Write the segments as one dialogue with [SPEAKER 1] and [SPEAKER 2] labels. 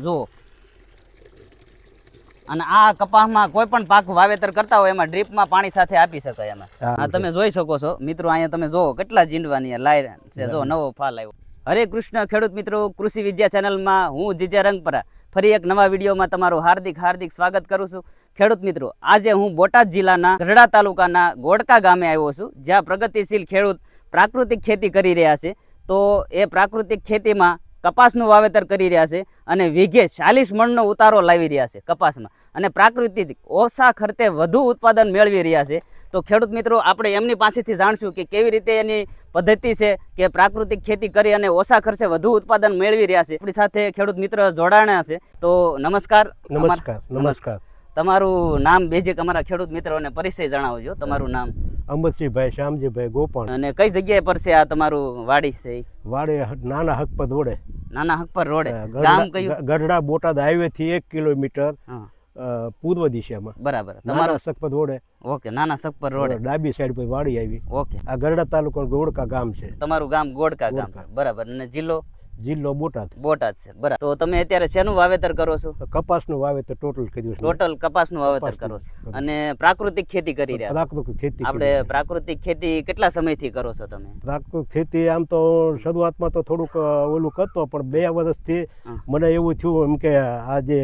[SPEAKER 1] જુઓ. અને આ કપાસમાં કોઈ પણ પાક વાવેતર કરતા હોય એમાં ડ્રીપમાં પાણી સાથે આપી શકાય એમાં. આ તમે જોઈ શકો છો. મિત્રો અહીંયા તમે જુઓ કેટલા જીંડવાની લાઈ છે. જો નવો ફાલ આવ્યો. હરે કૃષ્ણ ખેડૂત મિત્રો કૃષિ વિદ્યા ચેનલમાં હું જીજે રંગપરા. ફરી એક નવા વિડીયોમાં તમારું હાર્દિક હાર્દિક સ્વાગત કરું છું. ખેડૂત મિત્રો આજે હું બોટાદ જિલ્લાના ગઢડા તાલુકાના ગોડકા ગામે આવ્યો છું જ્યાં પ્રગતિશીલ ખેડૂત પ્રાકૃતિક ખેતી કરી રહ્યા છે. તો એ પ્રાકૃતિક ખેતીમાં કપાસનું વાવેતર કરી રહ્યા છે અને વીઘે ચાલીસ મણનો ઉતારો લાવી રહ્યા છે કપાસમાં. અને પ્રાકૃતિક ઓછા ખર્ચે વધુ ઉત્પાદન મેળવી રહ્યા છે. તો ખેડૂત મિત્રો આપણે એમની પાસેથી જાણશું કે કેવી રીતે એની પદ્ધતિ છે કે પ્રાકૃતિક ખેતી કરી અને ઓછા ખર્ચે વધુ ઉત્પાદન મેળવી રહ્યા છે. આપણી સાથે ખેડૂત મિત્ર જોડાણા છે. તો નમસ્કાર.
[SPEAKER 2] નમસ્કાર નમસ્કાર.
[SPEAKER 1] તમારું નામ બેઝિક અમારા ખેડૂત મિત્રોને પરિચય જણાવજો. તમારું નામ?
[SPEAKER 2] અમરસિંહભાઈ શ્યામજીભાઈ ગોપણ
[SPEAKER 1] અને કઈ જગ્યાએ પર છે આ તમારું વાડી છે
[SPEAKER 2] વાડી નાના હકપત રોડે.
[SPEAKER 1] નાના હકપત રોડે? ગામ કયું?
[SPEAKER 2] ગઢડા બોટાદ હાઈવે થી એક કિલોમીટર પૂર્વ દિશામાં.
[SPEAKER 1] બરાબર.
[SPEAKER 2] તમારો
[SPEAKER 1] તમારું?
[SPEAKER 2] સખપત રોડે.
[SPEAKER 1] ઓકે નાના સખપત રોડે.
[SPEAKER 2] ડાબી સાઈડ પર વાડી આવી.
[SPEAKER 1] ઓકે.
[SPEAKER 2] આ ગઢડા તાલુકો ગોડકા ગામ છે.
[SPEAKER 1] તમારું ગામ ગોડકા ગામ છે. બરાબર. અને જિલ્લો?
[SPEAKER 2] જિલ્લો બોટાદ.
[SPEAKER 1] બોટાદ છે બરાબર. તો તમે અત્યારે શેનું વાવેતર કરો છો?
[SPEAKER 2] કપાસનું વાવેતર ટોટલ કર્યું છે.
[SPEAKER 1] ટોટલ કપાસનું વાવેતર કરો છો. અને પ્રાકૃતિક ખેતી કરી રહ્યા
[SPEAKER 2] પ્રાકૃતિક ખેતી
[SPEAKER 1] આપણે પ્રાકૃતિક ખેતી કેટલા સમયથી કરો છો તમે?
[SPEAKER 2] પ્રાકૃતિક ખેતી આમ તો શરૂઆતમાં તો થોડુંક ઓલું કરતો પણ બે વર્ષથી મને એવું થયું એમ કે આ જે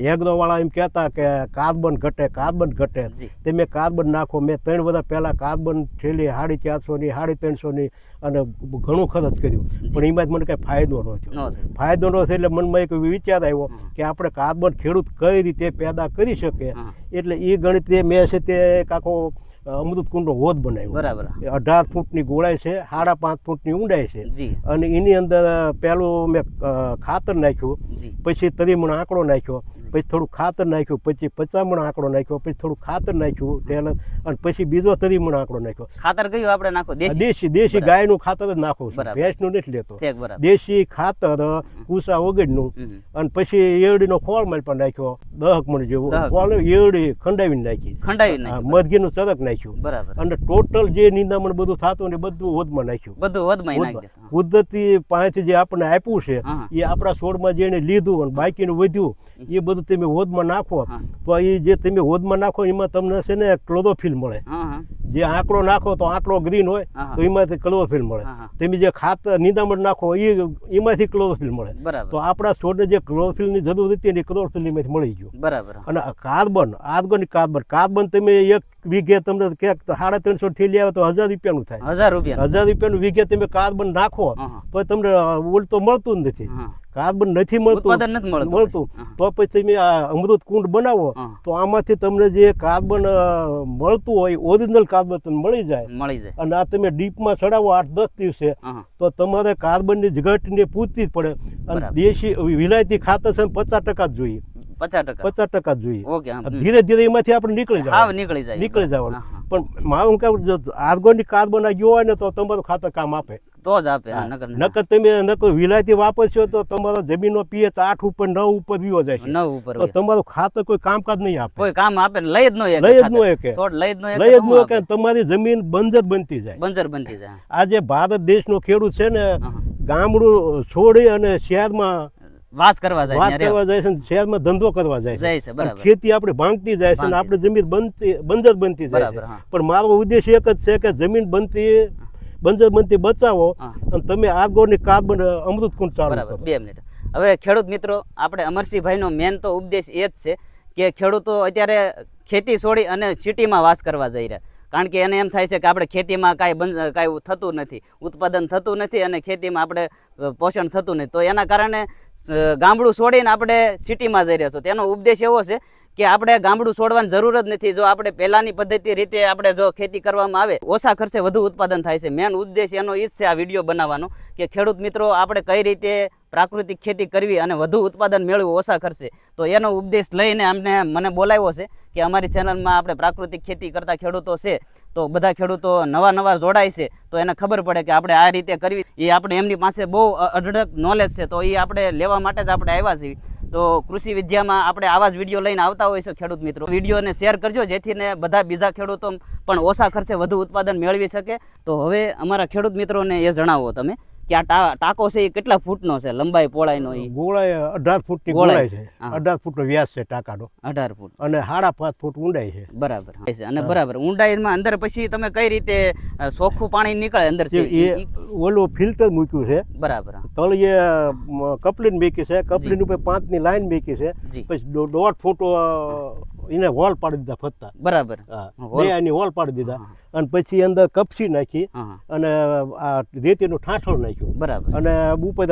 [SPEAKER 2] એગ્રો વાળા એમ કહેતા કે કાર્બન ઘટે કાર્બન ઘટે. તે મેં કાર્બન નાખો. મેં ત્રણ બધા પહેલાં કાર્બન થેલી સાડી ચારસોની સાડી ત્રણસોની અને ઘણું ખર્ચ કર્યું. પણ એમાં જ મને કાંઈ ફાયદો ન થયો. ફાયદો ન થયો એટલે મનમાં એક વિચાર આવ્યો કે આપણે કાર્બન ખેડૂત કઈ રીતે પેદા કરી શકે એટલે એ ગણિત મેં છે તે એક આખો અ, અમૃત કુંડનો હોદ બનાવ્યો.
[SPEAKER 1] બરાબર.
[SPEAKER 2] અઢાર ફૂટની ગોળાઈ છે સાડા પાંચ ફૂટની ઊંડાઈ છે. અને એની અંદર પહેલું મેં ખાતર નાખ્યું. પછી તરીમણ આંકડો નાખ્યો. પછી થોડું ખાતર નાખ્યું. પછી પચામણ આંકડો નાખ્યો. પછી થોડું ખાતર નાખ્યું. ટેલર અને પછી બીજો તરીમણ આંકડો નાખ્યો.
[SPEAKER 1] ખાતર કયું આપણે નાખો? દેશી?
[SPEAKER 2] દેશી ગાયનું ખાતર જ નાખું ભેંસનું નથી લેતો. દેશી ખાતર કુસા વગરનું અને પછી એરડીનો ખોળ માલ પણ નાખ્યો. દહક મણ જેવું. ખોળ એરડી ખંડાવીને નાખી.
[SPEAKER 1] ખંડાવી
[SPEAKER 2] મધગીનું ચરક નાખ્યું.
[SPEAKER 1] બરાબર.
[SPEAKER 2] અને ટોટલ જે નિંદામણ બધું થતું ને બધું હોદમાં નાખ્યું.
[SPEAKER 1] બધું વધમાં
[SPEAKER 2] કુદરતી પાસેથી જે આપણને આપ્યું છે એ આપણા છોડમાં જેને લીધું અને બાકીનું વધ્યું એ બધું તમે હોદમાં નાખો તો એ જે તમે હોદમાં નાખો એમાં તમને છે ને ક્લોરોફિલ મળે. જે આંકડો નાખો તો આંકડો ગ્રીન હોય તો એમાંથી ક્લોરોફિલ મળે. તમે જે ખાતર નિંદામણ નાખો એ એમાંથી ક્લોરોફિલ મળે. તો આપણા છોડને જે ક્લોરોફિલની જરૂર હતી એ ક્લોરોફિલ એમાંથી મળી ગયું.
[SPEAKER 1] બરાબર.
[SPEAKER 2] અને કાર્બન આર્ગોનિક કાર્બન કાર્બન તમે એક વીઘે તમને ક્યાંક સાડા ત્રણસો ઠેલી આવે તો હજાર રૂપિયાનું થાય.
[SPEAKER 1] હજાર રૂપિયા
[SPEAKER 2] હજાર રૂપિયાનું વીઘે તમે કાર્બન નાખો. તો તમને ઉલટો મળતું જ નથી. કાર્બન નથી મળતું.
[SPEAKER 1] મળતું.
[SPEAKER 2] તો પછી તમે આ અમૃત કુંડ બનાવો તો આમાંથી તમને જે કાર્બન મળતું હોય ઓરિજિનલ કાર્બન તમને મળી જાય.
[SPEAKER 1] મળી જાય.
[SPEAKER 2] અને આ તમે ડીપમાં ચડાવો આઠ દસ દિવસે. તો તમારે કાર્બનની ઘટને પૂરતી જ પડે. અને દેશી વિલાયતી ખાતર છે પચાસ ટકા જ જોઈએ.
[SPEAKER 1] પચાસ ટકા.
[SPEAKER 2] પચાસ ટકા જોઈએ.
[SPEAKER 1] ઓકે
[SPEAKER 2] ધીરે ધીરે એમાંથી આપણે નીકળી જાય
[SPEAKER 1] નીકળી જાય.
[SPEAKER 2] નીકળી જવાનું. પણ મારું કેવું જો ઓર્ગેનિક કાર્બન ગયો હોય ને તો તમારું ખાતર કામ આપે.
[SPEAKER 1] તો જ આપે નકર
[SPEAKER 2] તમે નકર વિલાયતી વાપરશો તો તમારા જમીનનો પીએચ આઠ ઉપર નવ ઉપર વિવો જાય
[SPEAKER 1] નવ ઉપર
[SPEAKER 2] તો તમારું ખાતર કોઈ કામકાજ નહીં આપે.
[SPEAKER 1] કોઈ કામ આપે ને લઈ જ ન
[SPEAKER 2] લઈ જ
[SPEAKER 1] નો
[SPEAKER 2] ન એકે.
[SPEAKER 1] લઈ જ નો
[SPEAKER 2] લઈ જ ન? તમારી જમીન બંજર બનતી જાય.
[SPEAKER 1] બંજર બનતી જાય
[SPEAKER 2] આજે ભારત દેશનો ખેડૂત છે ને ગામડું છોડી અને શહેરમાં
[SPEAKER 1] વાસ કરવા જાય
[SPEAKER 2] વાત કરવા જાય છે શહેરમાં ધંધો કરવા જાય
[SPEAKER 1] જાય છે બરાબર.
[SPEAKER 2] ખેતી આપણે ભાંગતી જાય છે
[SPEAKER 1] અને
[SPEAKER 2] આપણે જમીન બનતી બંજર બનતી જાય છે. પણ મારો ઉદ્દેશ એક જ છે કે જમીન બનતી બંજર બનતી બચાવો અને તમે ઓર્ગેનિક કાર્બન અમૃત કુંડ ચાલુ કરો.
[SPEAKER 1] બે મિનિટ. હવે ખેડૂત મિત્રો આપણે અમરસિંહભાઈનો મેન તો ઉપદેશ એ જ છે કે ખેડૂતો અત્યારે ખેતી છોડી અને સિટીમાં વાસ કરવા જઈ રહ્યા. કારણ કે એને એમ થાય છે કે આપણે ખેતીમાં કાંઈ બંધ કાંઈ થતું નથી. ઉત્પાદન થતું નથી અને ખેતીમાં આપણે પોષણ થતું નથી. તો એના કારણે ગામડું છોડીને આપણે સિટીમાં જઈ રહ્યા છો. તેનો ઉપદેશ એવો છે કે આપણે ગામડું છોડવાની જરૂર જ નથી. જો આપણે પહેલાંની પદ્ધતિ રીતે આપણે જો ખેતી કરવામાં આવે, ઓછા ખર્ચે વધુ ઉત્પાદન થાય છે. મેન ઉદ્દેશ એનો એ જ છે આ વીડિયો બનાવવાનો, કે ખેડૂત મિત્રો, આપણે કઈ રીતે પ્રાકૃતિક ખેતી કરવી અને વધુ ઉત્પાદન મેળવવું ઓછા ખર્ચે. તો એનો ઉપદેશ લઈને અમને મને બોલાવ્યો છે. કે અમારી ચેનલમાં આપણે પ્રાકૃતિક ખેતી કરતા ખેડૂતો છે, તો બધા ખેડૂતો નવા નવા જોડાય છે, તો એને ખબર પડે કે આપણે આ રીતે કરવી. એ આપણે એમની પાસે બહુ અઢળક નોલેજ છે, તો એ આપણે લેવા માટે જ આપણે આવ્યા છીએ. તો કૃષિ વિદ્યામાં આપણે આવા જ વીડિયો લઈને આવતા હોય છે ખેડૂત મિત્રો. વિડીયોને શેર કરજો, જેથી ને બધા બીજા ખેડૂતો પણ ઓછા ખર્ચે વધુ ઉત્પાદન મેળવી શકે. તો હવે અમારા ખેડૂત મિત્રોને એ જણાવો તમે. કે આ ટાંકો છે એ કેટલા ફૂટનો છે? લંબાઈ પહોળાઈનો એ
[SPEAKER 2] ગોળાઈ અઢાર ફૂટની
[SPEAKER 1] ગોળાઈ
[SPEAKER 2] છે. અઢાર ફૂટનો વ્યાસ છે ટાંકાનો.
[SPEAKER 1] અઢાર ફૂટ.
[SPEAKER 2] અને સાડા પાંચ ફૂટ ઊંડાઈ છે.
[SPEAKER 1] બરાબર છે અને બરાબર. ઊંડાઈમાં અંદર પછી તમે કઈ રીતે ચોખ્ખું પાણી નીકળે અંદર
[SPEAKER 2] એ ઓલું ફિલ્ટર મૂક્યું છે.
[SPEAKER 1] બરાબર
[SPEAKER 2] તળિયે કપલીન મેકી છે. કપલીન ઉપર પાંચની લાઈન બેકી છે. પછી દોઢ ફૂટ એને હોલ પાડી દીધા ફરતા.
[SPEAKER 1] બરાબર.
[SPEAKER 2] બે એની હોલ પાડી દીધા. અને પછી અંદર કપસી નાખી અને આ રેતીનો ઠાઠળ નાખ્યો.
[SPEAKER 1] બરાબર.
[SPEAKER 2] અને ઉપર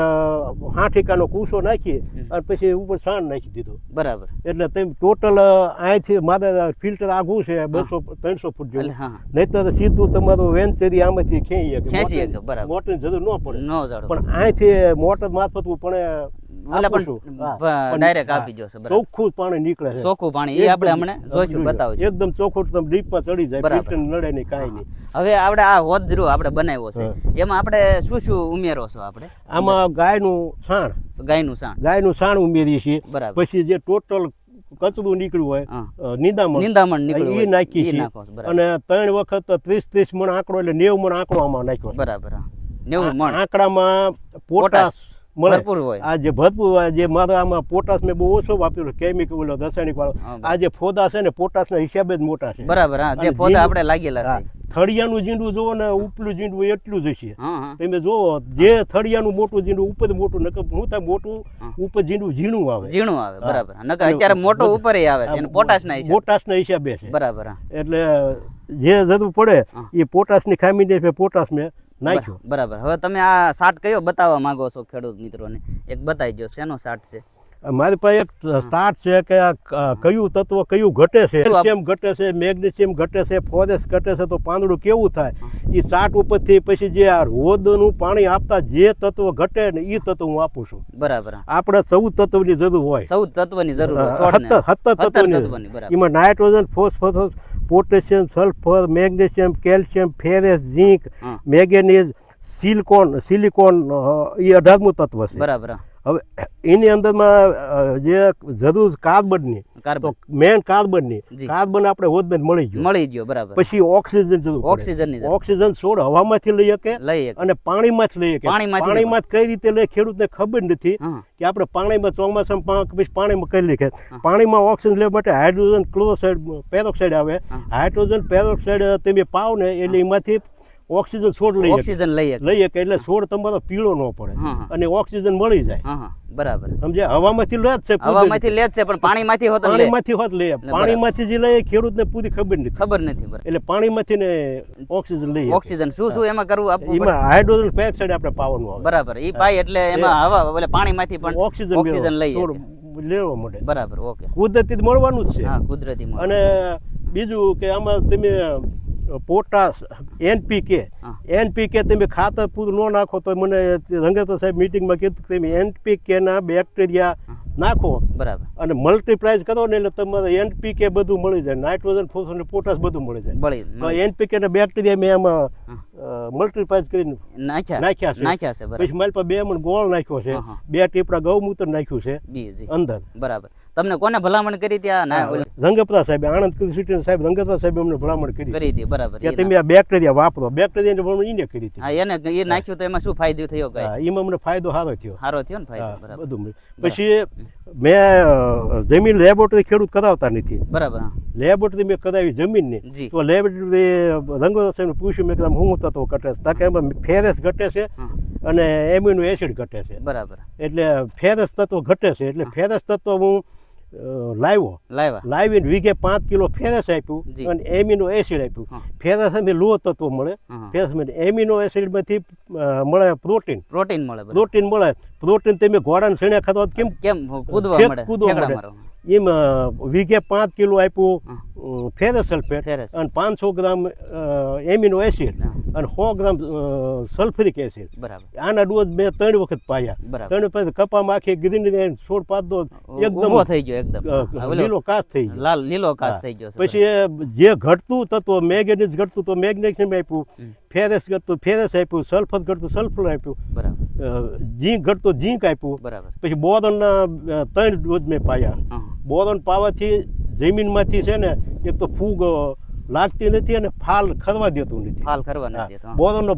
[SPEAKER 2] હાઠીકાનો કૂસો નાખી અને પછી ઉપર સાણ નાખી દીધો.
[SPEAKER 1] બરાબર.
[SPEAKER 2] એટલે તેમ ટોટલ અહીંથી મારે ફિલ્ટર આઘું છે બસો ત્રણસો ફૂટ જેવું.
[SPEAKER 1] હા હા.
[SPEAKER 2] નહીં તો સીધું તમારું વેન્ચરી આમાંથી ખેંચી. મોટરની જરૂર ન પડે.
[SPEAKER 1] નો
[SPEAKER 2] પણ અહીંથી મોટર મારફત પણ
[SPEAKER 1] ડાયરેક્ટ આપી જશે
[SPEAKER 2] ચોખ્ખું પાણી નીકળે છે.
[SPEAKER 1] ચોખ્ખું પાણી એ આપણે હમણાં જોઈશું. બતાવશું.
[SPEAKER 2] એકદમ ચોખ્ખું તમે ડીપમાં ચડી જાય લડાઈ નડે નહીં કાંઈ નહીં.
[SPEAKER 1] હવે આપણે આ હોજરું આપણે બનાવ્યો છે. એમાં આપણે શું શું ઉમેરો છો આપણે?
[SPEAKER 2] આમાં ગાયનું સાણ
[SPEAKER 1] ગાયનું સાણ
[SPEAKER 2] ગાયનું સાણ ઉમેરીએ છીએ.
[SPEAKER 1] બરાબર.
[SPEAKER 2] પછી જે ટોટલ કચરું નીકળ્યું હોય નિંદામણ.
[SPEAKER 1] નિંદામણ નીકળ્યું
[SPEAKER 2] એ નાખી
[SPEAKER 1] ઈ
[SPEAKER 2] છે
[SPEAKER 1] નાખો છો, બરાબર.
[SPEAKER 2] અને ત્રણ વખત ત્રીસ ત્રીસ મણ આંકડો એટલે નેવું મણ આંકડો આમાં નાખ્યો
[SPEAKER 1] બરાબર. નેવું મણ.
[SPEAKER 2] આંકડામાં
[SPEAKER 1] પોટાશ ભરપૂર હોય.
[SPEAKER 2] આ જે ભરપૂર હોય જે મારે આમાં પોટાશ મેં બહુ ઓછો વાપર્યો કેમિકલ ઓલો રાસાયણિક વાળો. આ જે ફોદા છે ને પોટાશના હિસાબે જ મોટા છે.
[SPEAKER 1] બરાબર હા જે ફોદા આપણે લાગેલા છે.
[SPEAKER 2] થળિયાનું જીંડું જોવો ને ઉપલું જીંડું એટલું જ
[SPEAKER 1] હા
[SPEAKER 2] તમે જોવો જે થળિયાનું મોટું જીંડું ઉપર મોટું નકર હું ત્યાં મોટું ઉપર જીંડું ઝીણું આવે.
[SPEAKER 1] ઝીણું આવે બરાબર. નકર અત્યારે મોટો ઉપર આવે છે અને પોટાશના હિસાબે.
[SPEAKER 2] પોટાશના હિસાબે છે.
[SPEAKER 1] બરાબર
[SPEAKER 2] એટલે જે જરૂર પડે
[SPEAKER 1] એ
[SPEAKER 2] એ પોટાશની ખામી ને પોટાશ મેં નાખ્યો?
[SPEAKER 1] બરાબર. હવે તમે આ શાર્ટ કયો બતાવવા માંગો છો ખેડૂત મિત્રોને? એક બતાવી દો શેનો શાર્ટ છે?
[SPEAKER 2] મારી પાસે એક સ્ટાર્ટ છે કે કયું તત્વ કયું ઘટે છે? કેલ્શિયમ ઘટે છે? મેગ્નેશિયમ ઘટે છે? ફોરેસ ઘટે છે? તો પાંદડું કેવું થાય? એ સાટ ઉપરથી પછી જે આ રોદનું પાણી આપતા જે તત્વ ઘટે ને એ તત્વ હું આપું છું.
[SPEAKER 1] બરાબર.
[SPEAKER 2] આપણે ચૌદ તત્વની જરૂર હોય.
[SPEAKER 1] ચૌદ તત્વની જરૂર
[SPEAKER 2] સત્તર તત્વની એમાં nitrogen phosphorus potassium sulphur magnesium calcium ferrous zinc. Manganese silicon silicon એ અઢારમું તત્વ છે
[SPEAKER 1] બરાબર.
[SPEAKER 2] હવે એની અંદરમાં જે જરૂર કાર્બનની
[SPEAKER 1] કાર્બન.
[SPEAKER 2] મેન કાર્બનની. કાર્બન આપણે હોદમેન્ટ મળી ગયું.
[SPEAKER 1] મળી ગયો બરાબર.
[SPEAKER 2] પછી ઓક્સિજન જરૂર
[SPEAKER 1] ઓક્સિજન
[SPEAKER 2] ઓક્સિજન છોડ હવામાંથી લઈ શકે
[SPEAKER 1] લઈ
[SPEAKER 2] અને પાણીમાંથી લઈ શકે. પાણીમાં કઈ રીતે લે ખેડૂતને ખબર નથી કે આપણે પાણીમાં ચોમાસામાં પછી પાણીમાં કઈ લીધે પાણીમાં ઓક્સિજન લેવા માટે હાઇડ્રોજન ક્લોરોસાઇડ પેરોક્સાઇડ આવે. હાઇડ્રોજન પેરોક્સાઇડ તમે પાવ ને એટલે એમાંથી ઓક્સિજન છોડ લઈ
[SPEAKER 1] ઓક્સિજન લઈ લઈએ
[SPEAKER 2] લઈ શકે એટલે છોડ તમારો પીળો ન પડે. અને ઓક્સિજન મળી જાય.
[SPEAKER 1] બરાબર.
[SPEAKER 2] સમજે હવામાંથી લે છે
[SPEAKER 1] હવામાંથી લે છે પણ પાણીમાંથી હોત
[SPEAKER 2] પાણીમાંથી હોત લે. પાણીમાંથી જે લે ખેડૂતને પૂરી ખબર નથી.
[SPEAKER 1] ખબર નથી
[SPEAKER 2] એટલે પાણીમાંથી ને ઓક્સિજન લઈએ.
[SPEAKER 1] ઓક્સિજન. શું શું એમાં કરવું? આપવું
[SPEAKER 2] એમાં હાઇડ્રોજન પેરોક્સાઇડ આપણે પાવાનું આવે.
[SPEAKER 1] બરાબર. એ પાય એટલે એમાં હવા એટલે પાણીમાંથી પણ
[SPEAKER 2] ઓક્સિજન
[SPEAKER 1] ઓક્સિજન લઈએ.
[SPEAKER 2] લેવો લેવા મળે
[SPEAKER 1] બરાબર ઓકે.
[SPEAKER 2] કુદરતી જ મળવાનું જ છે.
[SPEAKER 1] હા કુદરતી
[SPEAKER 2] અને બીજું કે આમાં તમે પોટાશ એનપીકે એનપીકે તમે ખાતર પૂરું ન નાખો તો મને રંગેતા સાહેબ મિટિંગમાં કીધું કે તમે એનપીકેના બેક્ટેરિયા નાખો.
[SPEAKER 1] બરાબર.
[SPEAKER 2] અને મલ્ટીપ્લાય કરો ને એટલે તમારે એનપીકે બધું મળી જાય. નાઇટ્રોજન ફોસ્ફરસ પોટાશ બધું મળી જાય. તો એનપીકે ને બેક્ટેરિયા મેં આમાં મલ્ટીપ્લાય કરીને
[SPEAKER 1] નાખ્યા.
[SPEAKER 2] નાખ્યા છે.
[SPEAKER 1] નાખ્યા છે
[SPEAKER 2] પછી મારી પાસે બે મણ ગોળ નાખ્યો છે. બે ટીપડા ગૌમૂત્ર નાખ્યું છે. અંદર.
[SPEAKER 1] બરાબર. તમને કોને ભલામણ કરી ત્યાં?
[SPEAKER 2] રંગપરા સાહેબ આણંદ યુનિવર્સિટી સાહેબ રંગપરા સાહેબ અમને ભલામણ કરી
[SPEAKER 1] કરી હતી બરાબર.
[SPEAKER 2] કે તમે આ બેક્ટેરિયા વાપરો બેક્ટેરિયા ભલામણ એને કરી હતી.
[SPEAKER 1] હા એને એ નાખ્યું તો એમાં શું ફાયદો થયો કઈ?
[SPEAKER 2] હા, એમાં અમને ફાયદો સારો થયો.
[SPEAKER 1] સારો થયો ને ફાયદો બરાબર.
[SPEAKER 2] બધું પછી મેં જમીન લેબોરેટરી ખેડૂત કરાવતા નથી.
[SPEAKER 1] બરાબર
[SPEAKER 2] લેબોરેટરી મેં કરાવી જમીન
[SPEAKER 1] ને
[SPEAKER 2] તો લેબોરેટરી રંગોરા સાહેબ પૂછ્યું મેં હું તત્વો ઘટે છે? તાકે એમાં ફેરેસ ઘટે છે અને એમ્યુનો એસિડ ઘટે છે.
[SPEAKER 1] બરાબર.
[SPEAKER 2] એટલે ફેરસ તત્વ ઘટે છે. એટલે ફેરસ તત્વ હું લાવ્યો. લાવીને વીઘે પાંચ કિલો ફેરસ આપ્યું અને એમિનો એસિડ આપ્યું. ફેરસ અમે લો તત્વ મળે. ફેરસ એમિનો એસિડમાંથી મળે પ્રોટીન.
[SPEAKER 1] પ્રોટીન મળે
[SPEAKER 2] પ્રોટીન મળે. પ્રોટીન તમે ઘોડાને શેણે ખાતો કેમ?
[SPEAKER 1] કેમ? કૂદવા મળે.
[SPEAKER 2] એમ વીઘે પાંચ કિલો આપ્યું. ફેરસ સલ્ફેટ અને પાંચસો ગ્રામ એમિનો એસિડ અને સો ગ્રામ સલ્ફરિક એસિડ
[SPEAKER 1] બરાબર.
[SPEAKER 2] આના ડોઝ મેં ત્રણ વખત પાયા. ત્રણ પછી કપામાં આખી ગ્રીન છોડ પાત દો એકદમ
[SPEAKER 1] થઈ ગયો એકદમ.
[SPEAKER 2] લીલો કાચ થઈ ગયો.
[SPEAKER 1] લાલ લીલો કાચ થઈ ગયો
[SPEAKER 2] પછી જે ઘટતું તત્વ મેગ્નેઝ ઘટતું તો મેગ્નેશિયમ આપ્યું. ફેરસ ઘટતું ફેરસ આપ્યું સલ્ફર ઘટતું સલ્ફર આપ્યું.
[SPEAKER 1] બરાબર.
[SPEAKER 2] ઝીંક ઘટતું ઝીંક આપ્યું.
[SPEAKER 1] બરાબર.
[SPEAKER 2] પછી બોરોનના ત્રણ ડોઝ મેં પાયા. બોરોન પાવાથી જમીનમાંથી છે ને એક તો ફૂગ લાગતી નથી અને ફાલ ખરવા દેતું નથી.
[SPEAKER 1] ફાલ
[SPEAKER 2] ખરવા
[SPEAKER 1] નથી દેતો,
[SPEAKER 2] બોરોનો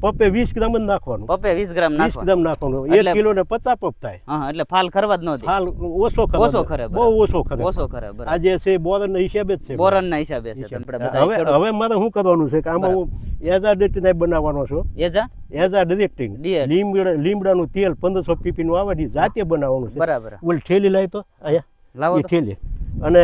[SPEAKER 2] પપ્પે વીસ ગ્રામ જ નાખવાનું.
[SPEAKER 1] પપે 20 ગ્રામ
[SPEAKER 2] નાખવાનું.
[SPEAKER 1] 20
[SPEAKER 2] ગ્રામ નાખવાનું.
[SPEAKER 1] એટલે-
[SPEAKER 2] એક કિલો ને પચાસ પપ થાય.
[SPEAKER 1] હા એટલે ફાલ ખરવા જ ન દે.
[SPEAKER 2] ફાલ ઓછો ખરે
[SPEAKER 1] ઓછો ખરે,
[SPEAKER 2] બહુ ઓછો ખરે.
[SPEAKER 1] ઓછો ખરે બરાબર.
[SPEAKER 2] આ જે છે બોરન હિસાબે જ છે.
[SPEAKER 1] બોરન ના હિસાબે છે. આપણે બધા
[SPEAKER 2] હવે હવે મારે શું કરવાનું છે કે આમાં હું એઝા ડેટિનાઈ બનાવવાનો છું.
[SPEAKER 1] એઝા?
[SPEAKER 2] એઝા ડિરેક્ટિંગ. લીમડા લીમડાનું તેલ 1500 પીપી નું આવે જાતે બનાવવાનું છે.
[SPEAKER 1] બરાબર.
[SPEAKER 2] ઓલ ઠેલી લાય તો. અહીંયા.
[SPEAKER 1] લાવો
[SPEAKER 2] ઠેલી. અને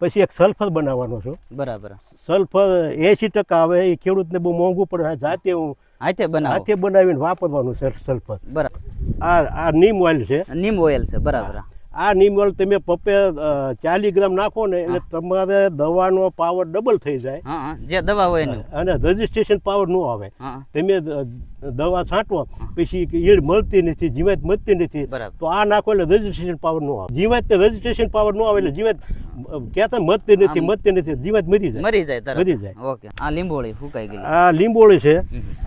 [SPEAKER 2] પછી એક સલ્ફર બનાવવાનો છું.
[SPEAKER 1] બરાબર.
[SPEAKER 2] સલ્ફર એસી ટકા આવે એ ખેડૂતને બહુ મોંઘું પડે. જાતે હું
[SPEAKER 1] હાથે બનાવ.
[SPEAKER 2] હાથે બનાવીને વાપરવાનું છે સલ્ફર
[SPEAKER 1] બરાબર.
[SPEAKER 2] આ આ નીમ ઓઇલ છે.
[SPEAKER 1] નીમ ઓઇલ છે બરાબર.
[SPEAKER 2] આ નિમલ તમે પપ્પે ચાલીસ ગ્રામ નાખો ને એટલે તમારે દવાનો પાવર ડબલ થઈ જાય.
[SPEAKER 1] જે દવા હોય
[SPEAKER 2] અને રજીસ્ટ્રેશન પાવર ન આવે. તમે દવા છાંટો પછી ઈડ મળતી નથી જીવાત મળતી નથી તો આ નાખો એટલે રજિસ્ટ્રેશન પાવર ન આવે. જીવાત રજિસ્ટ્રેશન પાવર ન આવે એટલે જીવાત કહેતા મળતી નથી મળતી નથી જીવાત મરી જાય.
[SPEAKER 1] મરી જાય
[SPEAKER 2] મરી જાય.
[SPEAKER 1] ઓકે. આ લીંબોળી ફૂકાઈ ગઈ.
[SPEAKER 2] આ લીંબોળી છે.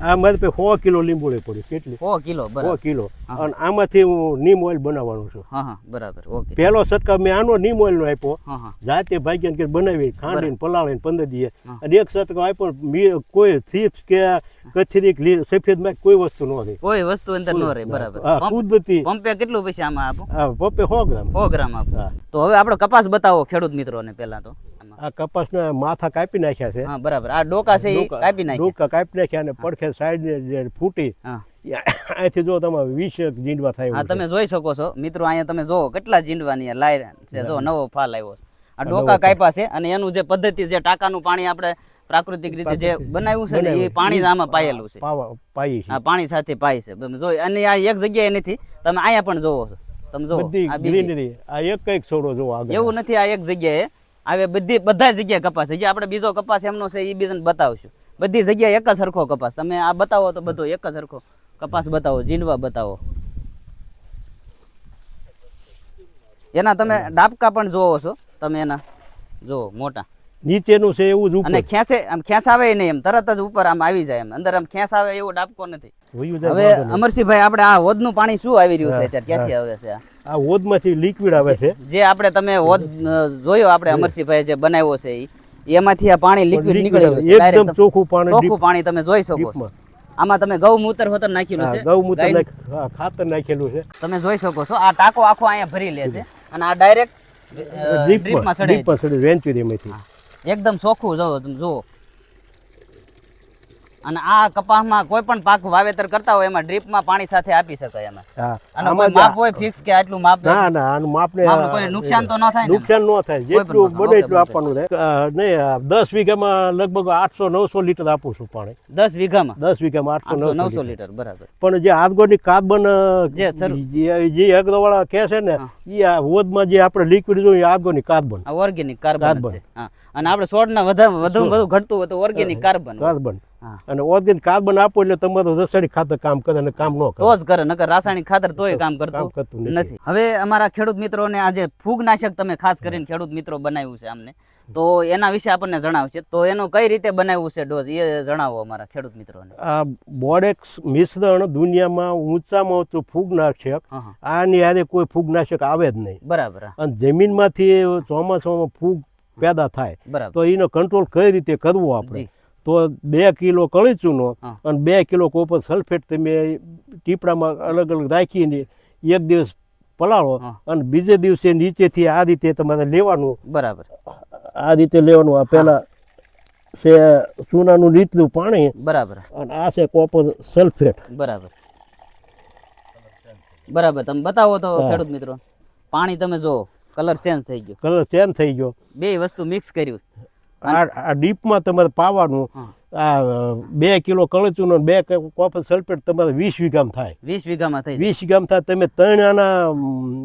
[SPEAKER 2] આ મારે પે સો કિલો લીંબોળી પડી. કેટલી?
[SPEAKER 1] સો કિલો
[SPEAKER 2] સો
[SPEAKER 1] બરાબર
[SPEAKER 2] કિલો અને આમાંથી હું નીમ ઓઇલ બનાવવાનું છું.
[SPEAKER 1] હા હા બરાબર. ઓકે.
[SPEAKER 2] પહેલો છટકાવ મેં આનો નીમ ઓઇલનો આપ્યો.
[SPEAKER 1] હા હા.
[SPEAKER 2] જાતે ભાગ્યાને કે બનાવી ખાંડીને પલાળીને પંદર દીએ અને એક છટકાવ આપ્યો કોઈ થીપ્સ કે કથરી કે લી- સફેદ કોઈ વસ્તુ ન રહે.
[SPEAKER 1] કોઈ વસ્તુ અંદર ન રહે બરાબર.
[SPEAKER 2] કુદરતી
[SPEAKER 1] પંપે કેટલું પૈસા આમાં આપો?
[SPEAKER 2] આ પપ્પે સો ગ્રામ.
[SPEAKER 1] સો ગ્રામ આપો. તો હવે આપણે કપાસ બતાવો ખેડૂત મિત્રોને પહેલા તો.
[SPEAKER 2] આ કપાસના માથા કાપી નાખ્યા છે.
[SPEAKER 1] હા બરાબર. આ ડોકા છે એ કાપી નાખ્યા.
[SPEAKER 2] ડોકા કાપી નાખ્યા અને પડખે સાઈડ જે ફૂટી અહીંથી જો તમે વીસ જીંડવા થાય
[SPEAKER 1] હા તમે જોઈ શકો છો. મિત્રો અહીંયા તમે જો કેટલા જીંડવાની લાય છે. જો નવો ફાલ આવ્યો આ ડોકા. કાપ્યા છે અને એનું જે પદ્ધતિ જે ટાંકાનું પાણી આપણે પ્રાકૃતિક રીતે જે બનાવ્યું છે ને એ પાણી જ આમાં પાયેલું છે.
[SPEAKER 2] પાઈ
[SPEAKER 1] પાણી સાથે પાય છે. તમે જોઈ અને આ એક જગ્યાએ નથી તમે અહીંયા પણ જોવો છો. તમે જોવો આ
[SPEAKER 2] ગ્રીનરી આ એક કંઈક છોડો જોવો આગળ.
[SPEAKER 1] એવું નથી આ એક જગ્યાએ. આવે બધી બધા જગ્યાએ કપાસ છે. જે આપણે બીજો કપાસ એમનો છે એ બીજાને બતાવશું. બધી જગ્યાએ એક જ સરખો કપાસ. તમે આ બતાવો તો બધો એક જ સરખો કપાસ બતાવો જીંડવા બતાવો. એના તમે ડાબકા પણ જોવો છો. તમે એના જોવો મોટા.
[SPEAKER 2] નીચેનું છે એવું જ ઉપર.
[SPEAKER 1] અને ખેંચે આમ ખેંચ આવે નહીં એમ તરત જ ઉપર આમ આવી જાય એમ. અંદર આમ ખેંચ આવે એવો ડાબકો નથી. હવે અમરસિંહભાઈ આપણે આ હોદનું પાણી શું આવી રહ્યું છે અત્યારે? ક્યાંથી આવે છે આ?
[SPEAKER 2] ઓદમાંથી લિક્વિડ આવે છે.
[SPEAKER 1] જે આપણે તમે હોદ જોયો આપણે અમરસિંહભાઈ જે બનાવ્યો છે એમાંથી આ પાણી લિક્વિડ નીકળે છે.
[SPEAKER 2] એકદમ ચોખ્ખું પાણી
[SPEAKER 1] ચોખ્ખું પાણી તમે જોઈ શકો છો. આમાં તમે ગૌમૂત્ર હોતર નાખેલું છે
[SPEAKER 2] ગૌમૂત્ર ખાતર નાખેલું છે.
[SPEAKER 1] તમે જોઈ શકો છો આ ટાંકો આખો અહીંયા ભરી લે છે. અને આ ડાયરેક્ટ ડ્રીપમાં ચડે
[SPEAKER 2] ડીપમાં વેન્ચુરીમાંથી
[SPEAKER 1] એકદમ ચોખ્ખું જો તમે જુઓ. અને આ કપાસમાં કોઈ પણ પાક વાવેતર કરતા હોય એમાં ડ્રીપમાં પાણી સાથે આપી શકાય એમાં. અને કોઈ માપ હોય ફિક્સ કે આટલું માપ
[SPEAKER 2] ના ના આનું માપ
[SPEAKER 1] ને કોઈ નુકસાન તો ન થાય
[SPEAKER 2] નુકસાન ન થાય. જેટલું બને એટલું આપવાનું રહે. નહીં દસ વીઘામાં લગભગ આઠસો નવસો લીટર આપું છું પાણી.
[SPEAKER 1] દસ વીઘામાં?
[SPEAKER 2] દસ વીઘામાં આઠસો નવસો લીટર.
[SPEAKER 1] બરાબર.
[SPEAKER 2] પણ જે આર્ગોનિક કાર્બન
[SPEAKER 1] જે
[SPEAKER 2] અગ્રવાળા કહે છે ને એ આ હોદમાં જે આપણે લિક્વિડ જોઈએ આદગોની કાર્બન.
[SPEAKER 1] Organic carbon. છે. હા. અને આપણે છોડના વધારે વધુ વધુ ઘટતું હોય તો ઓર્ગેનિક કાર્બન
[SPEAKER 2] કાર્બન અને ઓર્ગેનિક કાર્બન આપો એટલે તમારું રસાયણિક ખાતર કામ કરે અને કામ ન કરે.
[SPEAKER 1] તો જ કરે નકર રાસાયણિક ખાતર તોય કામ કરતું
[SPEAKER 2] નથી.
[SPEAKER 1] હવે અમારા ખેડૂત મિત્રોને આજે ફૂગનાશક તમે ખાસ કરીને ખેડૂત મિત્રો બનાવ્યું છે અમને. તો એના વિશે આપણને જણાવશે. તો એનું કઈ રીતે બનાવ્યું છે ડોઝ? એ જણાવો અમારા ખેડૂત મિત્રોને.
[SPEAKER 2] આ બોડેક્સ મિશ્રણ દુનિયામાં ઊંચામાં ઊંચું ફૂગનાશક. આની હારે કોઈ ફૂગનાશક આવે જ નહીં.
[SPEAKER 1] બરાબર
[SPEAKER 2] અને જમીનમાંથી ચોમાસામાં ફૂગ પેદા થાય. તો એનો કંટ્રોલ કઈ રીતે કરવો આપણે? તો બે કિલો કળીચૂનો. અને બે કિલો કોપર સલ્ફેટ તમે ટીપડામાં અલગ અલગ રાખીને એક દિવસ પલાળો અને બીજે દિવસે નીચેથી આ રીતે તમારે લેવાનું.
[SPEAKER 1] બરાબર.
[SPEAKER 2] આ રીતે લેવાનું. આ પહેલા છે ચૂનાનું નીચલું પાણી
[SPEAKER 1] બરાબર.
[SPEAKER 2] અને આ છે કોપર સલ્ફેટ
[SPEAKER 1] બરાબર. બરાબર. તમે બતાવો તો ખેડૂત મિત્રો. પાણી તમે જો કલર ચેન્જ થઈ ગયો.
[SPEAKER 2] કલર ચેન્જ થઈ ગયો.
[SPEAKER 1] બે વસ્તુ મિક્સ કર્યું.
[SPEAKER 2] આ આ ડીપમાં તમારે પાવાનું. આ બે કિલો કળચુનો બે કોપર સલ્ફેટ તમારે વીસ વીઘામ થાય.
[SPEAKER 1] વીસ વીઘામાં થાય
[SPEAKER 2] વીસ વીઘામ થાય. તમે ત્રણ આના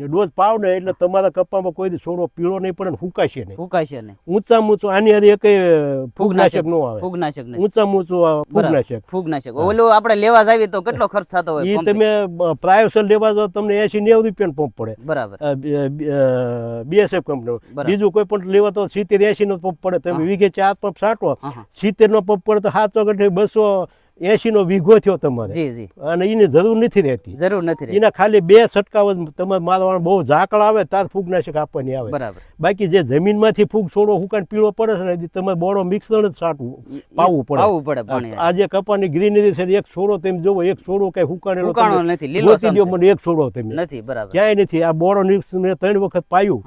[SPEAKER 2] ડોઝ પાવ ને એટલે તમારા કપામાં કોઈ છોડો પીળો નહીં પડે ને ફૂંકાશે નહીં.
[SPEAKER 1] હુકાશે નહીં.
[SPEAKER 2] ઊંચામાં ઊંચું આની હારે એક ફૂગનાશક નો આવે.
[SPEAKER 1] ફૂગનાશક નહીં.
[SPEAKER 2] ઊંચામાં ઊંચું ફૂગનાશક.
[SPEAKER 1] ફૂગનાશક. ઓલું આપણે લેવા જાવી તો કેટલો ખર્ચ થતો હોય
[SPEAKER 2] એ તમે પ્રાયોસર લેવા જાઓ તમને એસી નેવું રૂપિયાનો પંપ પડે.
[SPEAKER 1] બરાબર.
[SPEAKER 2] બીએસએફ
[SPEAKER 1] કંપની
[SPEAKER 2] બીજું કોઈ પણ લેવા તો સિત્તેર એસી નો પંપ પડે. તમે વીઘે ચાર પંપ છાંટો. સિત્તેર નો પંપ પડે તો સાત વગર બસો એસી નો વીઘો થયો તમારે.
[SPEAKER 1] જી જી.
[SPEAKER 2] અને એની જરૂર નથી રહેતી.
[SPEAKER 1] જરૂર નથી
[SPEAKER 2] એના ખાલી બે છટકાવ તમારે મારવાનો બહુ ઝાકળ આવે તાર ફૂગનાશક આપવાની આવે.
[SPEAKER 1] બરાબર.
[SPEAKER 2] બાકી જે જમીનમાંથી ફૂગ છોડો હુકાન પીળો પડે છે તમારે બોડો મિક્સર જ છાંટવું પાવું પડે.
[SPEAKER 1] પાવું પડે
[SPEAKER 2] આ જે કપાની ગ્રીનરી છે એક છોડો તમે જોવો એક છોડો કઈ હુકાણેલો
[SPEAKER 1] નથી લીલો
[SPEAKER 2] દ્યો મને એક છોડો તમે.
[SPEAKER 1] નથી બરાબર.
[SPEAKER 2] ક્યાંય નથી આ બોડો મિક્સ મેં ત્રણ વખત પાયું.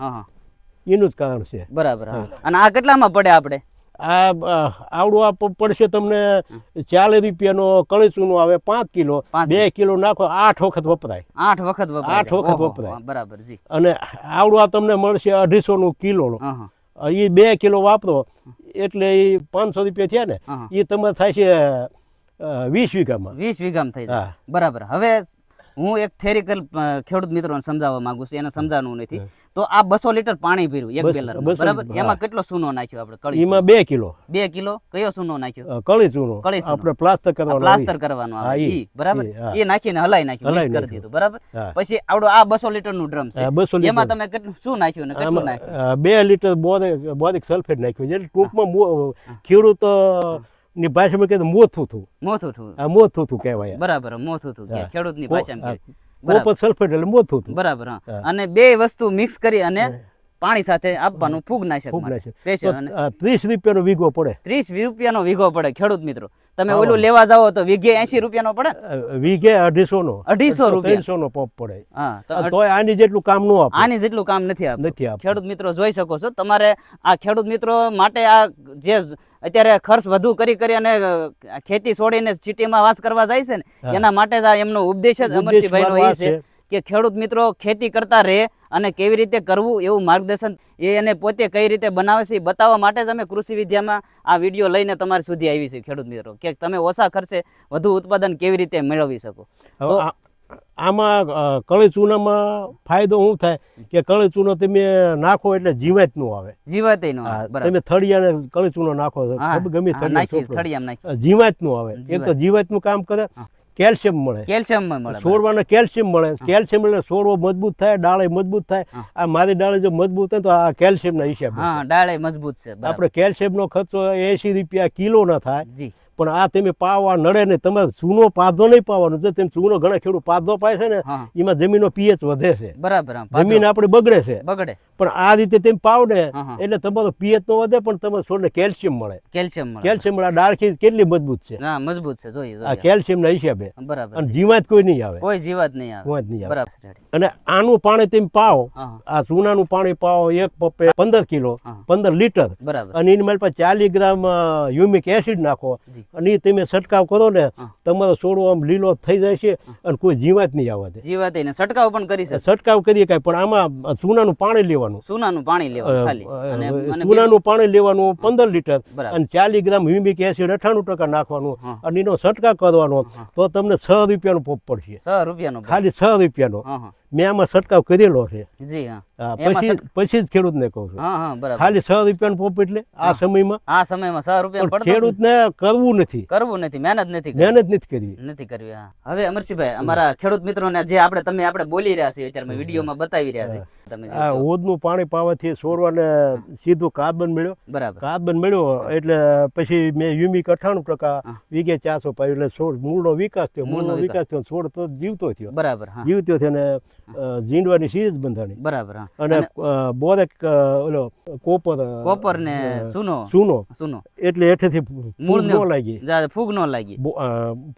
[SPEAKER 2] એનું જ કારણ છે.
[SPEAKER 1] બરાબર અને આ કેટલામાં પડે આપણે?
[SPEAKER 2] આ અ, આવડું પડશે તમને ચાલીસ રૂપિયાનો કળીસુનો આવે પાંચ કિલો. બે કિલો. નાખો આઠ વખત વપરાય.
[SPEAKER 1] આઠ વખત
[SPEAKER 2] આઠ વખત વપરાય.
[SPEAKER 1] બરાબર જી.
[SPEAKER 2] અને આવડું તમને મળશે અઢીસો નું કિલો એ બે કિલો વાપરો એટલે એ પાંચસો રૂપિયા થયા ને. એ તમારે થાય છે વીસ વીઘામાં.
[SPEAKER 1] વીસ વીઘામાં
[SPEAKER 2] થાય
[SPEAKER 1] બરાબર. હવે હું એક થેરિકલ ખેડૂત મિત્રોને સમજાવવા માંગુ છું એને સમજાવવાનું નથી. તો આ બસો લીટર પાણી પીરું એક
[SPEAKER 2] બેલર
[SPEAKER 1] બરાબર? એમાં કેટલો સૂનો નાખ્યો આપણે? કળી
[SPEAKER 2] એમાં બે કિલો.
[SPEAKER 1] બે કિલો? કયો સૂનો નાખ્યો?
[SPEAKER 2] કળી ચૂનો
[SPEAKER 1] કળી
[SPEAKER 2] આપણે પ્લાસ્ટર કરવાનો
[SPEAKER 1] પ્લાસ્ટર કરવાનો આ
[SPEAKER 2] ઈ.
[SPEAKER 1] બરાબર? એ નાખીને હલાઈ નાખ્યું મિક્સ કરી દીધું બરાબર? પછી આવડો આ બસો લીટરનું ડ્રમ છે. એમાં તમે કેટલું શું નાખ્યું ને કેટલું નાખ્યું?
[SPEAKER 2] બે લીટર બોરિક સલ્ફેટ નાખ્યું. એટલે ટૂંકમાં ખેડૂત ની ભાષામાં કહે તો મોથું થું.
[SPEAKER 1] મોથું થયું
[SPEAKER 2] આ મોથું થું કહેવાય.
[SPEAKER 1] બરાબર મોથું થયું
[SPEAKER 2] હા.
[SPEAKER 1] ખેડૂતની ભાષામાં.
[SPEAKER 2] કોપર સલ્ફેટ એટલે મોથું થું.
[SPEAKER 1] બરાબર. અને બે વસ્તુ મિક્સ કરી અને પાણી સાથે આપવાનું
[SPEAKER 2] ફૂગ અ, ત્રીસ રૂપિયાનો વીઘો પડે.
[SPEAKER 1] ત્રીસ રૂપિયાનો વીઘો પડે ખેડૂત મિત્રો. તમે ઓલું લેવા જાઓ તો વીઘે એસી રૂપિયાનો પડે?
[SPEAKER 2] વીઘે અઢીસો નો
[SPEAKER 1] અઢીસો રૂપિયા.
[SPEAKER 2] નો પંપ પડે.
[SPEAKER 1] હા તો
[SPEAKER 2] આની જેટલું કામનું આપે.
[SPEAKER 1] આની જેટલું કામ નથી આપતું. ખેડૂત મિત્રો જોઈ શકો છો તમારે આ ખેડૂત મિત્રો માટે આ જે અત્યારે ખર્ચ વધુ કરી કરી અને ખેતી છોડીને સિટીમાં વાસ કરવા જાય છે ને એના માટે જ એમનો ઉપદેશ જ અમરસિંહભાઈનો એ છે કે ખેડૂત મિત્રો ખેતી કરતા રહે અને કેવી રીતે કરવું એવું માર્ગદર્શન એ એને પોતે કઈ રીતે બનાવે છે એ બતાવવા માટે જ અમે કૃષિ વિદ્યામાં આ વીડિયો લઈને તમારી સુધી આવી છે ખેડૂત મિત્રો. કે તમે ઓછા ખર્ચે વધુ ઉત્પાદન કેવી રીતે મેળવી શકો?
[SPEAKER 2] આમાં કળી ચૂનામાં ફાયદો શું થાય કે કળી ચૂનો તમે નાખો એટલે જીવાતનું આવે.
[SPEAKER 1] જીવાત નો
[SPEAKER 2] તમે થળિયા કળી ચૂનો નાખો ગમે- જીવાતનું આવે. એક તો
[SPEAKER 1] જીવાત.
[SPEAKER 2] નું કામ કરે કેલ્શિયમ મળે.
[SPEAKER 1] કેલ્શિયમ મળે.
[SPEAKER 2] છોડવાને કેલ્શિયમ મળે. કેલ્શિયમ એટલે છોડવો મજબૂત થાય ડાળે મજબૂત થાય. આ મારી ડાળે જો મજબૂત થાય તો આ કેલ્શિયમ ના હિસાબે
[SPEAKER 1] ડાળે મજબૂત છે
[SPEAKER 2] આપણે કેલ્શિયમ નો ખર્ચો એસી રૂપિયા કિલો ના થાય.
[SPEAKER 1] જી.
[SPEAKER 2] પણ આ તમે પાવા નડે ને તમે ચૂનો પાદો નહીં પાવાનો. છે તમે ચૂનો ઘણા ખેડૂત પાદો પાય છે ને એમાં જમીનનો પીએચ વધે છે.
[SPEAKER 1] બરાબર
[SPEAKER 2] જમીન આપણી બગડે છે.
[SPEAKER 1] બગડે.
[SPEAKER 2] પણ આ રીતે તમે પાવ ને. એટલે તમારો પીએચ નો વધે પણ તમારે છોડને કેલ્શિયમ મળે.
[SPEAKER 1] કેલ્શિયમ મળે.
[SPEAKER 2] કેલ્શિયમ મળે ડાળખી કેટલી મજબૂત છે?
[SPEAKER 1] હા મજબૂત છે જોઈએ
[SPEAKER 2] આ કેલ્શિયમ ના હિસાબે.
[SPEAKER 1] બરાબર
[SPEAKER 2] અને જીવાત કોઈ નહીં આવે.
[SPEAKER 1] કોઈ જીવાત નહીં આવે.
[SPEAKER 2] કોઈ નહીં આવે.
[SPEAKER 1] બરાબર
[SPEAKER 2] અને આનું પાણી તમે પાવો આ ચૂનાનું પાણી પાવ એક પપ્પે પંદર કિલો પંદર લીટર.
[SPEAKER 1] બરાબર.
[SPEAKER 2] અને એની મારી પાસે ચાલીસ ગ્રામ યુમિક એસિડ નાખો. અને એ તમે છંટકાવ કરો ને તમારો છોડો આમ લીલો થઈ જાય છે અને કોઈ જીવાત નહીં આવે
[SPEAKER 1] જીવાત નહીં છંટકાવ પણ કરી શકે.
[SPEAKER 2] છંટકાવ કરીએ કાંઈ પણ આમાં ચૂનાનું પાણી લેવાનું.
[SPEAKER 1] સુનાનું પાણી લેવાનું ખાલી. અને
[SPEAKER 2] પાણી લેવાનું પંદર લીટર. અને ચાલીસ ગ્રામ હ્યુમિક એસિડ અઠાણું ટકા નાખવાનું અને એનો છંટકાવ કરવાનો તો તમને છ રૂપિયાનો પોપ પડશે.
[SPEAKER 1] છ રૂપિયાનો
[SPEAKER 2] ખાલી છ રૂપિયાનો. મેં આમાં છંટકાવ કરેલો છે. પછી પછી જ ખેડૂતને કહું છું. ખાલી છ રૂપિયાનો પોપ એટલે આ સમયમાં.
[SPEAKER 1] આ સમયમાં છ રૂપિયા
[SPEAKER 2] ખેડૂતને કરવું નથી.
[SPEAKER 1] કરવું નથી મહેનત નથી
[SPEAKER 2] મહેનત નથી કરવી.
[SPEAKER 1] નથી કરવી હવે અમરસિંહભાઈ અમારા ખેડૂત મિત્રોને જે આપણે તમે આપણે બોલી રહ્યા છીએ અત્યારે વિડીયોમાં બતાવી રહ્યા છીએ. તમે.
[SPEAKER 2] ઓદનું પાણી પાવાથી છોડવાને સીધું કાર્બન મળ્યો.
[SPEAKER 1] બરાબર.
[SPEAKER 2] કાર્બન મળ્યો એટલે પછી મેં યુમિક અઠાણું ટકા વીઘે ચાસો પાયું એટલે છોડ મૂળનો વિકાસ થયો.
[SPEAKER 1] મૂળનો
[SPEAKER 2] વિકાસ. થયો છોડ તો જીવતો થયો.
[SPEAKER 1] બરાબર
[SPEAKER 2] જીવતો થયો અને જીંડવાની સીરીજ બંધાણી.
[SPEAKER 1] બરાબર
[SPEAKER 2] અને અ, બોરેક ઓલો કોપર
[SPEAKER 1] કોપર ને સુનો?
[SPEAKER 2] સુનો.
[SPEAKER 1] સુનો.
[SPEAKER 2] એટલે એઠેથી
[SPEAKER 1] મૂળ
[SPEAKER 2] ન લાગી.
[SPEAKER 1] ફૂગ નો લાગી.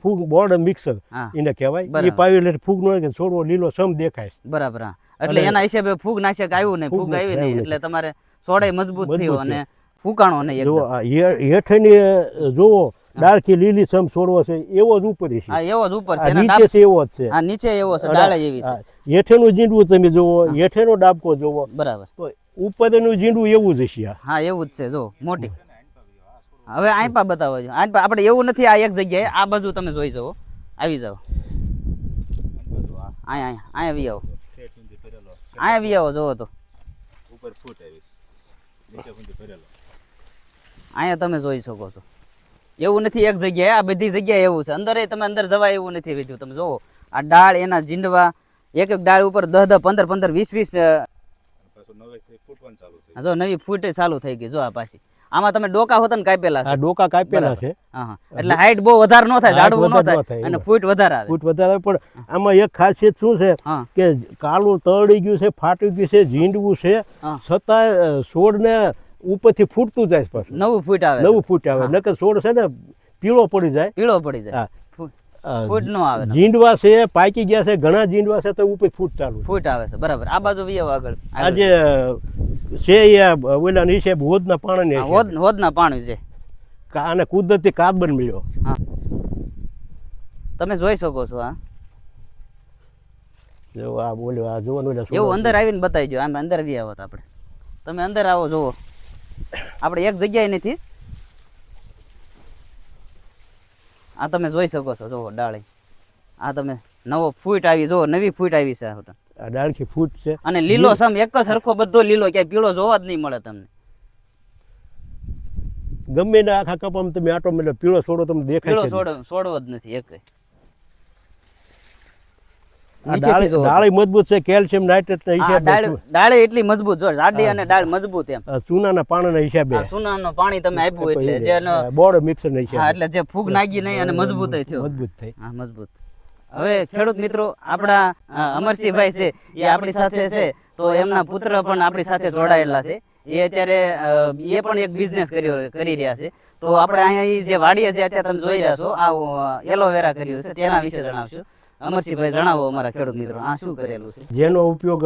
[SPEAKER 2] ફૂગ બોર્ડ મિક્સર એને કહેવાય. એ પાવી એટલે ફૂગ નો લાગે છોડવો લીલો સમ દેખાય.
[SPEAKER 1] બરાબર એટલે એના હિસાબે ફૂગ નાશક આવ્યું નહીં
[SPEAKER 2] ફૂગ
[SPEAKER 1] આવી નહીં એટલે તમારે સોડાય મજબૂત થયો અને ફૂકાણો નહીં
[SPEAKER 2] જો
[SPEAKER 1] એકદમ.
[SPEAKER 2] આ હે- હેઠળની અ, જોવો ડાળખી લીલી સમ છોડવો છે એવો જ ઉપર છે.
[SPEAKER 1] હા એવો જ ઉપર છે
[SPEAKER 2] નીચે છે એવો જ છે.
[SPEAKER 1] હા નીચે એવો છે ડાળે એવી છે.
[SPEAKER 2] હેઠેનું જીંડવું તમે જોવો હેઠેનો ડાબકો જોવો
[SPEAKER 1] બરાબર.
[SPEAKER 2] તો ઉપરનું જીંડવું એવું જ છે
[SPEAKER 1] હા એવું જ છે જો મોટી. હવે આંપા બતાવો છો. આંપા આપણે એવું નથી આ એક જગ્યાએ આ બાજુ તમે જોઈ જાઓ. આવી જાઓ. અહીંયા અહીંયા અહીંયા આવી આવો. અહીંયા બી આવો જોવો તો. અહીંયા તમે જોઈ શકો છો. એવું નથી એક જગ્યાએ આ બધી જગ્યાએ એવું છે. અંદર તમે અંદર જવાય એવું નથી વિધું. તમે જોવો આ ડાળ એના જીંડવા એક એક ડાળ ઉપર દસ દસ પંદર પંદર વીસ વીસ જો નવી ફૂટ ચાલુ થઈ ગઈ જો આ પાછી. આમાં તમે ડોકા હોતા ને કાપેલા
[SPEAKER 2] આ
[SPEAKER 1] છે.
[SPEAKER 2] ડોકા કાપેલા છે.
[SPEAKER 1] એટલે હાઈટ બહુ વધારે ન થાય જાડવું ન થાય અને ફૂટ વધારે આવે.
[SPEAKER 2] ફૂટ વધારે પણ આમાં એક ખાસિયત શું છે કે કાળું તળી ગયું છે ફાટી ગયું છે ઝીંડવું છે. છતાંય છોડને ઉપરથી ફૂટતું જાય પાછું.
[SPEAKER 1] નવું ફૂટ આવે.
[SPEAKER 2] નવું ફૂટ આવે. નકર છોડ છે ને પીળો પડી જાય.
[SPEAKER 1] પીળો પડી જાય. ફૂટ નો આવે.
[SPEAKER 2] જીંડવા છે પાકી ગયા છે ઘણા જીંડવા છે તો ઉપર ફૂટ ચાલુ
[SPEAKER 1] ફૂટ આવે છે. બરાબર. આ બાજુ આગળ.
[SPEAKER 2] આ જે છે એ ઓલા છે હોદના પાણીને
[SPEAKER 1] હા, હોદના પાણી છે.
[SPEAKER 2] આને કુદરતી કાર્બન મળ્યો.
[SPEAKER 1] હા. તમે જોઈ શકો છો હા.
[SPEAKER 2] જો આ બોલ્યો આ જોવાનું એટલે
[SPEAKER 1] એવું અંદર આવીને બતાવી દો આમ અંદર આવી આવો તો આપણે. તમે અંદર આવો જુઓ. આપણે એક જગ્યાએ નથી. આ તમે જોઈ શકો છો જુઓ ડાળી. આ તમે નવો ફૂટ આવી જુઓ નવી ફૂટ આવી છે આ
[SPEAKER 2] ડાળખી ફૂટ છે.
[SPEAKER 1] અને લીલો સમ એક જ સરખો બધો લીલો ક્યાંય પીળો જોવા જ નહીં મળે તમને.
[SPEAKER 2] ગમે ને આખા કપામાં તમે આટો એટલે પીળો છોડો તમને દેખાય
[SPEAKER 1] પીળો છોડો છોડવો જ નથી એક
[SPEAKER 2] ડાળી મજબૂત છે કેલ્શિયમ નાઇટ્રેટ ના હિસાબે
[SPEAKER 1] ડાળી એટલી મજબૂત જો જાડી અને ડાળ મજબૂત એમ.
[SPEAKER 2] આ ચૂનાના પાણીના હિસાબે.
[SPEAKER 1] સુના સુનાનું પાણી તમે આપ્યું એટલે જે
[SPEAKER 2] બોર્ડ મિક્સર ના હિસાબે.
[SPEAKER 1] એટલે જે ફૂગ નાગી નહીં અને મજબૂત થયો.
[SPEAKER 2] મજબૂત થઈ.
[SPEAKER 1] હા મજબૂત. હવે ખેડૂત મિત્રો આપણા અમરસિંહભાઈ છે એ આપણી સાથે છે તો એમના પુત્ર પણ આપણી સાથે જોડાયેલા છે. એ અત્યારે એ પણ એક બિઝનેસ કર્યો કરી રહ્યા છે. તો આપણે અહીંયા જે વાડીએ જે અત્યારે તમે જોઈ રહ્યા છો આ એલોવેરા કર્યું છે તેના વિશે જણાવશો. અમરસિંહભાઈ જણાવો અમારા ખેડૂત મિત્રો આ શું કરેલું છે?
[SPEAKER 2] જેનો ઉપયોગ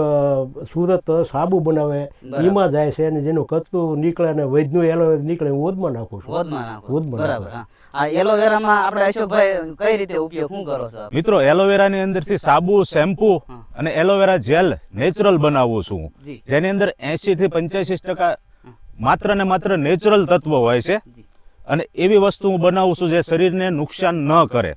[SPEAKER 2] સુરત સાબુ બનાવે. એમાં જાય છે અને જેનું કચરું નીકળે અને વૈદનું એલોવેરા નીકળે હું ઓદમાં નાખું છું.
[SPEAKER 1] ઓદમાં નાખું
[SPEAKER 2] ઓદમાં
[SPEAKER 1] બરાબર આ એલોવેરામાં આપણે અશોકભાઈ કઈ રીતે ઉપયોગ શું કરો છો?
[SPEAKER 3] મિત્રો એલોવેરાની અંદરથી સાબુ શેમ્પુ અને એલોવેરા જેલ નેચરલ બનાવું છું. જેની અંદર એસી થી પંચ્યાસી ટકા માત્ર ને માત્ર નેચરલ તત્વો હોય છે. અને એવી વસ્તુ હું બનાવું છું જે શરીરને નુકસાન ન કરે.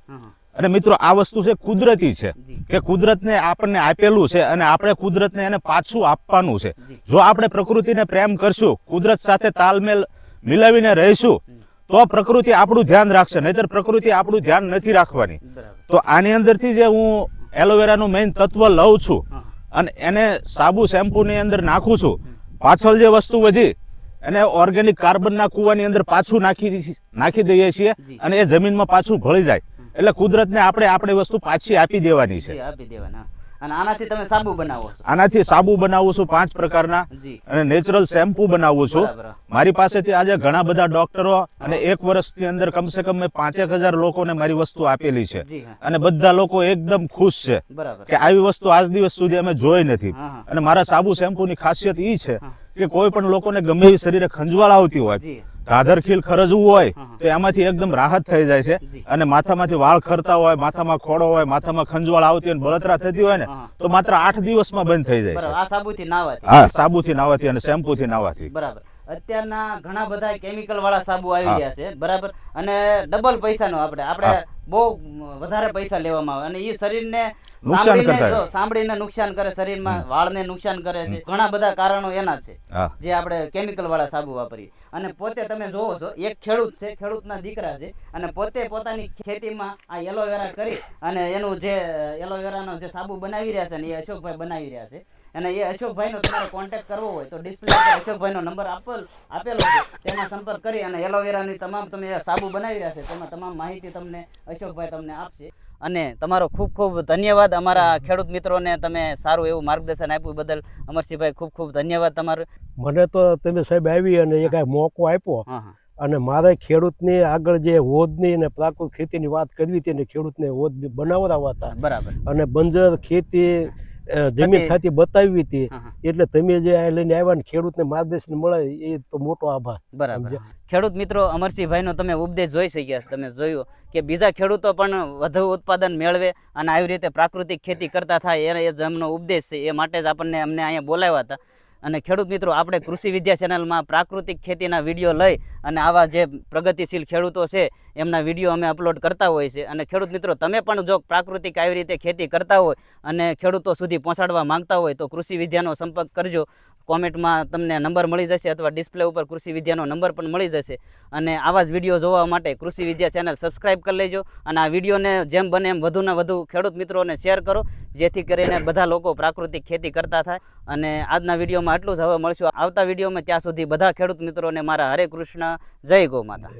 [SPEAKER 3] અને મિત્રો આ વસ્તુ છે કુદરતી છે. કે કુદરતને આપણને આપેલું છે અને આપણે કુદરતને એને પાછું આપવાનું છે.
[SPEAKER 1] જો.
[SPEAKER 3] આપણે પ્રકૃતિને પ્રેમ કરશું કુદરત સાથે તાલમેલ મિલાવીને રહીશું તો પ્રકૃતિ આપણું ધ્યાન રાખશે નહીતર પ્રકૃતિ આપણું ધ્યાન નથી રાખવાની. તો આની અંદરથી જે હું એલોવેરાનું મેઇન તત્વ લઉં છું અને એને સાબુ શેમ્પૂની અંદર નાખું છું પાછળ જે વસ્તુ વધી એને ઓર્ગેનિક કાર્બનના કૂવાની અંદર પાછું નાખી નાખી દઈએ છીએ અને એ જમીનમાં પાછું ભળી જાય. એટલે કુદરતને આપણે આપણી વસ્તુ પાછી આપી દેવાની છે.
[SPEAKER 1] આપી દેવાના. અને આનાથી તમે સાબુ બનાવો છો.
[SPEAKER 3] આનાથી સાબુ બનાવું છું પાંચ પ્રકારના અને નેચરલ શેમ્પુ બનાવું છું. મારી પાસેથી આજે ઘણા બધા ડોક્ટરો અને એક વર્ષની અંદર કમસે કમ મેં પાંચેક હજાર લોકોને મારી વસ્તુ આપેલી છે. અને બધા લોકો એકદમ ખુશ છે કે આવી વસ્તુ આજ દિવસ સુધી અમે જોઈ નથી. અને મારા સાબુ શેમ્પૂની ખાસિયત એ છે કે કોઈ પણ લોકોને ગમે એવી શરીરે ખંજવાળ આવતી હોય
[SPEAKER 1] જી
[SPEAKER 3] ધાધરખીલ ખરજવું હોય. તો એમાંથી એકદમ રાહત થઈ જાય છે. અને માથામાંથી વાળ ખરતા હોય માથામાં ખોડો હોય માથામાં ખંજવાળ આવતી હોય બળતરા થતી હોય ને તો માત્ર આઠ દિવસમાં બંધ થઈ જાય છે.
[SPEAKER 1] આ સાબુથી નાવાથી.
[SPEAKER 3] હા સાબુથી નાવાથી અને શેમ્પુથી નાવાથી.
[SPEAKER 1] બરાબર. અત્યારના ઘણા બધા કેમિકલ વાળા સાબુ આવી ગયા છે. બરાબર? અને ડબલ પૈસાનો આપણે. આપણે બહુ વધારે પૈસા લેવામાં આવે. અને એ શરીરને
[SPEAKER 3] નુકસાન કરતા
[SPEAKER 1] સાંભળીને નુકસાન કરે શરીરમાં વાળને નુકસાન કરે છે. ઘણા બધા કારણો એના છે જે આપણે કેમિકલ વાળા સાબુ વાપરીએ. અને પોતે તમે જોવો છો એક ખેડૂત છે ખેડૂતના દીકરા છે અને પોતે પોતાની ખેતીમાં આ એલોવેરા કરી અને એનું જે એલોવેરાનો જે સાબુ બનાવી રહ્યા છે ને એ અશોકભાઈ બનાવી રહ્યા છે. અને એ અશોકભાઈનો તમારે કોન્ટેક્ટ કરવો હોય તો ડિસ્પ્લે અશોકભાઈનો નંબર આપેલ આપેલો છે તેમાં સંપર્ક કરી અને એલોવેરાની તમામ તમે સાબુ બનાવી રહ્યા છે તેમાં તમામ માહિતી તમને અશોકભાઈ તમને આપશે. અને તમારો ખૂબ ખૂબ ધન્યવાદ અમારા ખેડૂત મિત્રોને તમે સારું એવું માર્ગદર્શન આપ્યું બદલ. અમરસિંહભાઈ ખૂબ ખૂબ ધન્યવાદ તમારું.
[SPEAKER 2] મને તો તમે સાહેબ આવી અને એક કાંઈ મોકો આપ્યો. અને મારે ખેડૂતની આગળ જે હોદની અને પ્રાકૃતિક ખેતીની વાત કરવી હતી અને ખેડૂતને હોદ બનાવડાવવા હતા.
[SPEAKER 1] બરાબર.
[SPEAKER 2] અને બંજર ખેતી જમીન ખાતી બતાવી હતી. એટલે તમે જે આ લઈને આવ્યા ને ખેડૂતને માર્ગદર્શન મળે એ તો મોટો આભાર.
[SPEAKER 1] બરાબર? ખેડૂત મિત્રો અમરસિંહભાઈનો તમે ઉપદેશ જોઈ શક્યા તમે જોયું કે બીજા ખેડૂતો પણ વધુ ઉત્પાદન મેળવે અને આવી રીતે પ્રાકૃતિક ખેતી કરતા થાય એ જમનો ઉપદેશ છે. એ માટે જ આપણને અમને અહીંયા બોલાવ્યા હતા. અને ખેડૂત મિત્રો, આપણે કૃષિ વિદ્યા ચેનલમાં પ્રાકૃતિક ખેતીના વીડિયો લઈ અને આવા જે પ્રગતિશીલ ખેડૂતો છે, એમના વીડિયો અમે અપલોડ કરતા હોય છે. અને ખેડૂત મિત્રો, તમે પણ જો પ્રાકૃતિક આવી રીતે ખેતી કરતા હોય અને ખેડૂતો સુધી પહોંચાડવા માંગતા હોય તો કૃષિ વિદ્યાનો સંપર્ક કરજો. કોમેન્ટમાં તમને નંબર મળી જશે અથવા ડિસ્પ્લે ઉપર કૃષિ વિદ્યાનો નંબર પણ મળી જશે. અને આવા જ વીડિયો જોવા માટે કૃષિ વિદ્યા ચેનલ સબસ્ક્રાઈબ કરી લેજો અને આ વિડીયોને જેમ બને એમ વધુને વધુ ખેડૂત મિત્રોને શેર કરો, જેથી કરીને બધા લોકો પ્રાકૃતિક ખેતી કરતા થાય. અને આજના વિડીયોમાં વિડીયોમાં આટલું જ હવે મળશું. આવતા વિડીયોમાં ત્યાં સુધી બધા ખેડૂત મિત્રોને મારા હરે કૃષ્ણ, જય ગો માતા.